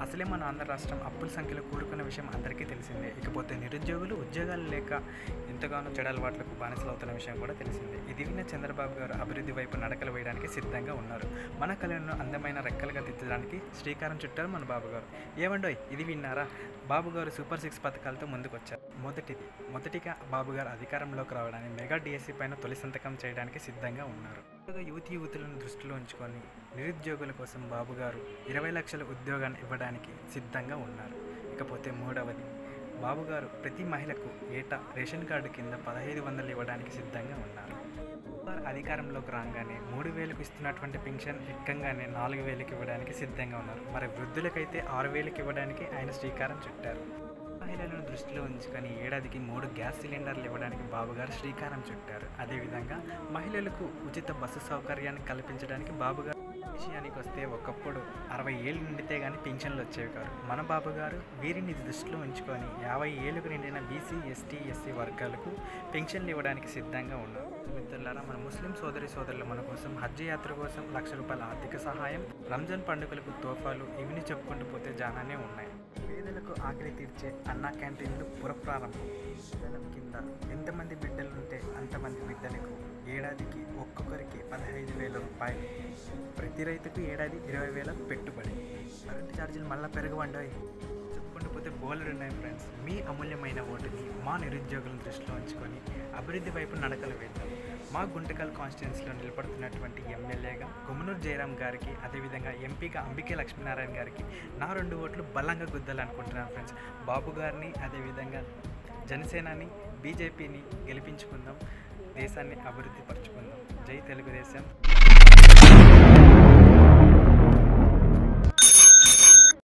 అసలే మన ఆంధ్ర రాష్ట్రం అప్పుల సంఖ్యలో కూడుకున్న విషయం అందరికీ తెలిసిందే. ఇకపోతే నిరుద్యోగులు ఉద్యోగాలు లేక ఎంతగానో చెడు అలవాట్లకు బానిసలు అవుతున్న విషయం కూడా తెలిసిందే. ఇది విన్న చంద్రబాబు గారు అభివృద్ధి వైపు నడకలు వేయడానికి సిద్ధంగా ఉన్నారు. మన కళను అందమైన రెక్కలుగా దిద్దడానికి శ్రీకారం చుట్టారు మన బాబు గారు. ఏమండోయ్ ఇది విన్నారా? బాబు గారు సూపర్ సిక్స్ పథకాలతో ముందుకొచ్చారు. మొదటిది మొదటిగా బాబు గారు అధికారంలోకి రావడానికి మెగా డిఎస్సి పైన తొలి సంతకం చేయడానికి సిద్ధంగా ఉన్నారు. యువతి యువతులను దృష్టిలో ఉంచుకొని నిరుద్యోగుల కోసం బాబు గారు ఇరవై లక్షల ఉద్యోగాన్ని ఇవ్వడానికి సిద్ధంగా ఉన్నారు. ఇకపోతే మూడవది బాబు గారు ప్రతి మహిళకు ఏటా రేషన్ కార్డు కింద పదహైదు వందలు ఇవ్వడానికి సిద్ధంగా ఉన్నారు. వారు అధికారంలోకి రాగానే మూడు వేలకు ఇస్తున్నటువంటి పెన్షన్ ఎక్కంగానే నాలుగు వేలకు ఇవ్వడానికి సిద్ధంగా ఉన్నారు. మరి వృద్ధులకైతే ఆరు వేలకు ఇవ్వడానికి ఆయన శ్రీకారం చుట్టారు. మహిళలను దృష్టిలో ఉంచుకొని ఏడాదికి మూడు గ్యాస్ సిలిండర్లు ఇవ్వడానికి బాబుగారు శ్రీకారం చుట్టారు. అదేవిధంగా మహిళలకు ఉచిత బస్సు సౌకర్యాన్ని కల్పించడానికి బాబుగారు విషయానికి వస్తే ఒకప్పుడు అరవై ఏళ్ళు నిండితే కానీ పెన్షన్లు వచ్చేవి కాదు. మన బాబు గారు వీరిని దృష్టిలో ఉంచుకొని యాభై ఏళ్ళకు నిండిన బీసీ ఎస్టీ ఎస్సీ వర్గాలకు పెన్షన్లు ఇవ్వడానికి సిద్ధంగా ఉన్నారు. మిత్రులారా మన ముస్లిం సోదరి సోదరులు మన కోసం హజ్ యాత్ర కోసం లక్ష రూపాయల ఆర్థిక సహాయం రంజాన్ పండుగలకు తోఫాలు ఇవిని చెప్పుకుంటూ పోతే జానానే ఉన్నాయి. పేదలకు ఆకలి తీర్చే అన్న క్యాంటీన్లు పురప్రారంభం. పిల్లల కింద ఎంతమంది బిడ్డలు ఉంటే అంతమంది బిడ్డలకు ఏడాదికి ఒక్కొక్కరికి పదహైదు వేల రూపాయలు. ప్రతి రైతుకు ఏడాది ఇరవై వేల పెట్టుబడి. కరెంటు ఛార్జీలు మళ్ళీ పెరగవండాయి. చెప్పుకుంటూ పోతే బోలెడు ఉన్నాయి ఫ్రెండ్స్. మీ అమూల్యమైన ఓటుని మా నిరుద్యోగులను దృష్టిలో ఉంచుకొని అభివృద్ధి వైపు నడకలు వేద్దాం. మా గుంటకల్ కాన్స్టిట్యున్సీలో నిలబడుతున్నటువంటి ఎమ్మెల్యేగా గుమ్మనూరు జయరాం గారికి అదేవిధంగా ఎంపీగా అంబికే లక్ష్మీనారాయణ గారికి నా రెండు ఓట్లు బలంగా గుద్దాలనుకుంటున్నాను ఫ్రెండ్స్. బాబు గారిని అదేవిధంగా జనసేనని బీజేపీని గెలిపించుకుందాం దేశాన్ని అభివృద్ధి పరచుకుందాం. జై తెలుగుదేశం.